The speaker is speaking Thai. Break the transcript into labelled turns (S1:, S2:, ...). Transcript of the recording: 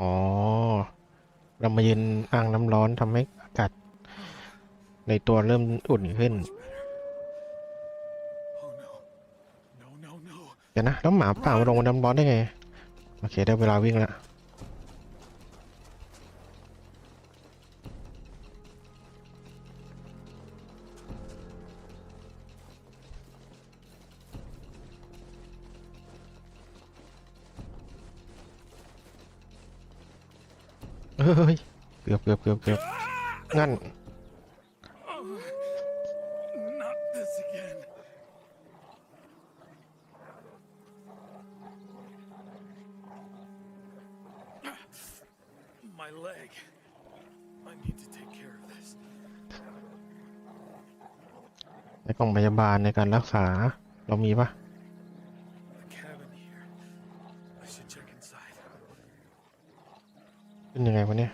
S1: อ๋อ เรามายืนอ่างน้ำร้อนทำให้อากาศในตัวเริ่มอุ่นขึ้น
S2: Oh no. No, no, no.
S1: เดี๋ยวนะ แล้วหมาป่ามาลงน้ำร้อนได้ไง โอเค ได้เวลาวิ่งแล้ว เฮ้ยเกือบเกือบเกือบเกือบงั้น
S2: Not this again. My leg. I need to take care of this.
S1: ในกล่องพยาบาลในการรักษาเรามีปะ เป็นยังไงวะเนี่ย